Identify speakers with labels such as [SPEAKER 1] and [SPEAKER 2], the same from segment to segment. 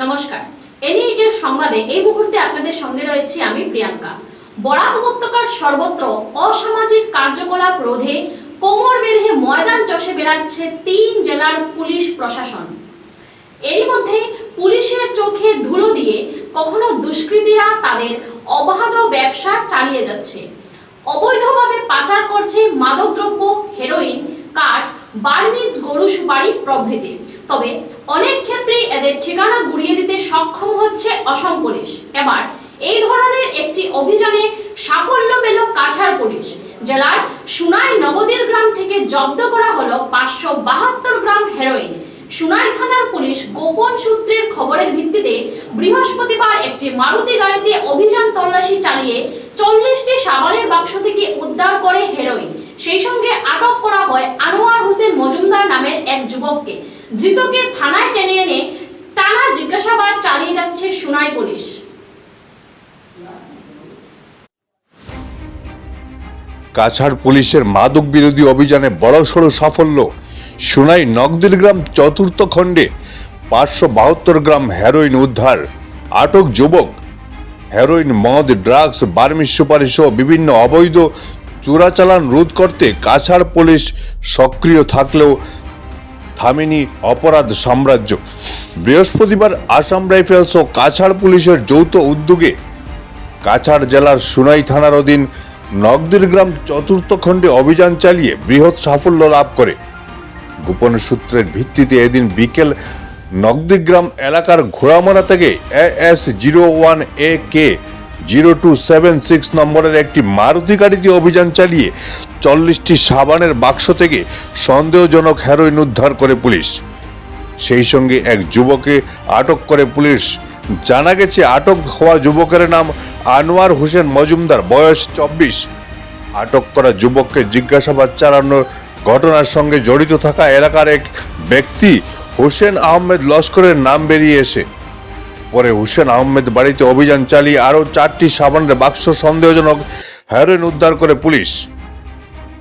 [SPEAKER 1] নমস্কার। এনইটের সংবাদে এই মুহূর্তে আপনাদের সঙ্গে রয়েছি আমি প্রিয়াঙ্কা। বরাক উপত্যকার সর্বত্র অসামাজিক কার্যকলাপ রোধে কোমর বেঁধে ময়দান চষে বেড়াচ্ছে তিন জেলার পুলিশ প্রশাসন। এরই মধ্যে পুলিশের চোখে ধুলো দিয়ে কখনো দুষ্কৃতীরা তাদের অবাধ ব্যবসা চালিয়ে যাচ্ছে। অবৈধভাবে পাচার করছে মাদকদ্রব্য, হেরোইন, কাঠ, বার্মিজ গরু সুপারি প্রভৃতি। তবে অনেক ক্ষেত্রেই এদের ঠিকানা গুড়িয়ে দিতে সক্ষম হচ্ছে অসম পুলিশ। এবার, এই ধরনের একটি অভিযানে সাফল্য পেল কাছাড় পুলিশ। জেলার সুনাই নগদীর গ্রাম থেকে জব্দ করা হলো পাঁচশো বাহাত্তর গ্রাম হেরোইন সুনাই থানার পুলিশ গোপন সূত্রের খবরের ভিত্তিতে বৃহস্পতিবার একটি মারুতি গাড়িতে অভিযান তল্লাশি চালিয়ে চল্লিশটি সাবানের বাক্স থেকে উদ্ধার করে হেরোইন সেই সঙ্গে আটক করা হয় আনোয়ার হোসেন মজুমদার নামের এক যুবককে। ধৃতকে থানায় টেনে এনে টানা জিজ্ঞাসাবাদ চালিয়ে যাচ্ছে সুনাই পুলিশ।
[SPEAKER 2] কাছাড় পুলিশের মাদক বিরোধী অভিযানে বড়সড় সাফল্য। সুনাই নগদিল গ্রাম চতুর্থ খণ্ডে পাঁচশো বাহাত্তর গ্রাম হেরোইন উদ্ধার। আটক যুবক, হেরোইন মদ, ড্রাগস বার্মিস সুপারি সহ বিভিন্ন অবৈধ চোরাচালান রোধ করতে কাছাড় পুলিশ সক্রিয় থাকলেও থামেনি অপরাধ সাম্রাজ্য। বৃহস্পতিবার আসাম রাইফেলস ও কাছাড় পুলিশের যৌথ উদ্যোগে কাছাড় জেলার সুনাই থানার অধীন নগদির গ্রাম চতুর্থ খণ্ডে অভিযান চালিয়ে বৃহৎ সাফল্য লাভ করে। গোপন সূত্রের ভিত্তিতে এদিন বিকেল নগদিগ্রাম এলাকার ঘোড়ামারা থেকে A S zero one A K zero two seven six নম্বরের একটি মারুতি গাড়িতে অভিযান চালিয়ে চল্লিশটি সাবানের বাক্স থেকে সন্দেহজনক হেরোইন উদ্ধার করে পুলিশ। সেই সঙ্গে এক যুবকে আটক করে পুলিশ। জানা গেছে, আটক হওয়া যুবকের নাম আনোয়ার হোসেন মজুমদার, বয়স চব্বিশ। আটক করা যুবককে জিজ্ঞাসাবাদ চালানোর ঘটনার সঙ্গে জড়িত থাকা এলাকার এক ব্যক্তি হোসেন আহমেদ লস্করের নাম বেরিয়ে এসে পরে হুসেন আহমেদ বাড়িতে অভিযান চালিয়ে আরও চারটি সাবানের বাক্স সন্দেহজনক হেরোইন উদ্ধার করে পুলিশ।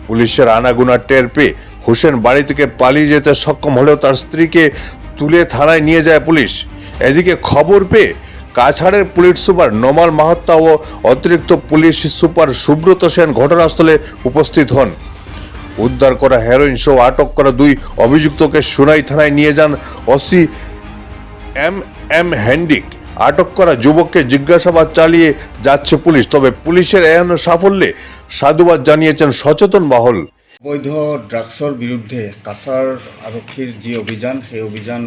[SPEAKER 2] পুলিশের আনাগুনা টের পেয়ে হোসেন বাড়ি থেকে পালিয়ে যেতে সক্ষম হলেও তার স্ত্রীকে তুলে থানায় নিয়ে যায় পুলিশ। এদিকে খবর পেয়ে কাছাড়ের পুলিশ সুপার নমাল মাহাত্তা ও অতিরিক্ত পুলিশ সুপার সুব্রত সেন ঘটনাস্থলে উপস্থিত হন। উদ্ধার করা হেরোইন সহ আটক করা দুই অভিযুক্তকে সুনাই থানায় নিয়ে যান ওসি এম এম হ্যান্ডিক আটক করা যুবককে জিজ্ঞাসাবাদ চালিয়ে যাচ্ছে পুলিশ, তবে পুলিশের এহেন সাফল্যে সাধুবাদ জানিয়েছেন সচেতন মহল
[SPEAKER 3] বৈধ ড্ৰাগছৰ বিৰুদ্ধে কাছাৰ আৰক্ষীৰ যি অভিযান, সেই অভিযান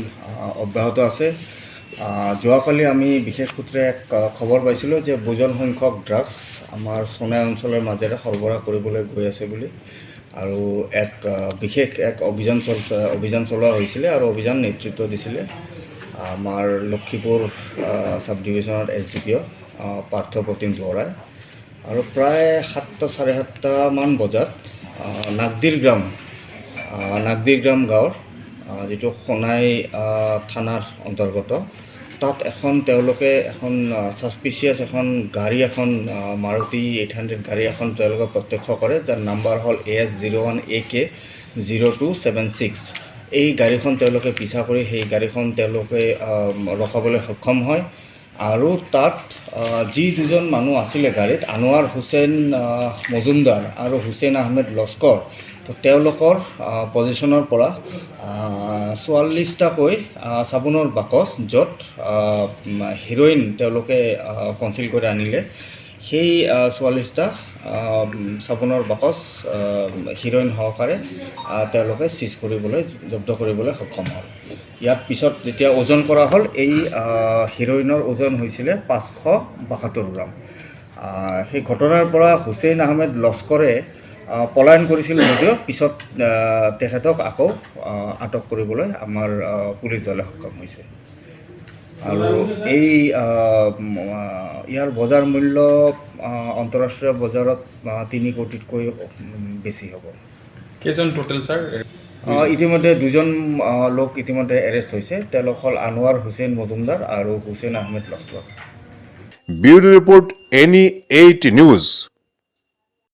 [SPEAKER 3] অব্যাহত আছে। যোৱাকালি আমি বিশেষ সূত্ৰে খবৰ পাইছিলোঁ যে বুজন সংখ্যক ড্ৰাগছ আমাৰ সোণাই অঞ্চলৰ মাজেৰে সৰবৰাহ কৰিবলৈ গৈ আছে বুলি আৰু এক বিশেষ এক অভিযান চল, অভিযান চলোৱা হৈছিলে আৰু অভিযান নেতৃত্ব দিছিলে। আমাৰ Lakhipur sub ডিভিজনৰ S D P O' Partha Pratim দুৱৰাই। আৰু প্ৰায় সাতটা, চাৰে সাতটামান বজাত নাগদিৰ গ্ৰাম নাগদিৰ গ্ৰাম গাঁৱৰ যিটো সোণাই থানাৰ অন্তৰ্গত, তাত এখন তেওঁলোকে এখন ছাছপিচিয়াছ এখন গাড়ী এখন মাৰুতি এইট হাণ্ড্ৰেড গাড়ী এখন তেওঁলোকে প্ৰত্যক্ষ কৰে, যাৰ নাম্বাৰ হ'ল A S zero' one A K zero' two seven six এই গাড়ীখন তেওঁলোকে পিছা কৰি সেই গাড়ীখন তেওঁলোকে ৰখাবলৈ সক্ষম হয়। আৰু তাত যি দুজন মানুহ আছিলে গাড়ীত আনোৱাৰ হুছেইন মজুমদাৰ আৰু হুছেইন আহমেদ লস্কৰ তো তেওঁলোকৰ পজিশ্যনৰ পৰা আহ, চাবোনৰ বাকচ য'ত হিৰ'ইন তেওঁলোকে কনচিল কৰি আনিলে। সেই চৌৱাল্লিছটা চাবোনৰ বাকচ হিৰ'ইন সহকাৰে তেওঁলোকে চিজ কৰিবলৈ, জব্দ কৰিবলৈ সক্ষম হ'ল। ইয়াৰ পিছত যেতিয়া ওজন কৰা হ'ল, এই হিৰ'ইনৰ ওজন হৈছিলে পাঁচশো বাসত্তৰ গ্ৰাম। সেই ঘটনাৰ পৰা হুছেইন আহমেদ লস্কৰে পলায়ন কৰিছিল যদিও পিছত তেখেতক আকৌ আটক কৰিবলৈ আমাৰ পুলিচ দলে সক্ষম হৈছে। আৰু এই ইয়াৰ বজাৰ মূল্য আন্তঃৰাষ্ট্ৰীয় বজাৰত তিনি কোটিতকৈ বেছি হ'ব।
[SPEAKER 4] কেইজন টোটেল ছাৰ
[SPEAKER 3] ইতিমধ্যে দুজন লোক ইতিমধ্যে এৰেষ্ট হৈছে। তেওঁলোক হ'ল আনোৱাৰ হুছেইন মজুমদাৰ আৰু Hussain Ahmed Laskar.
[SPEAKER 2] Bureau report NE eight news.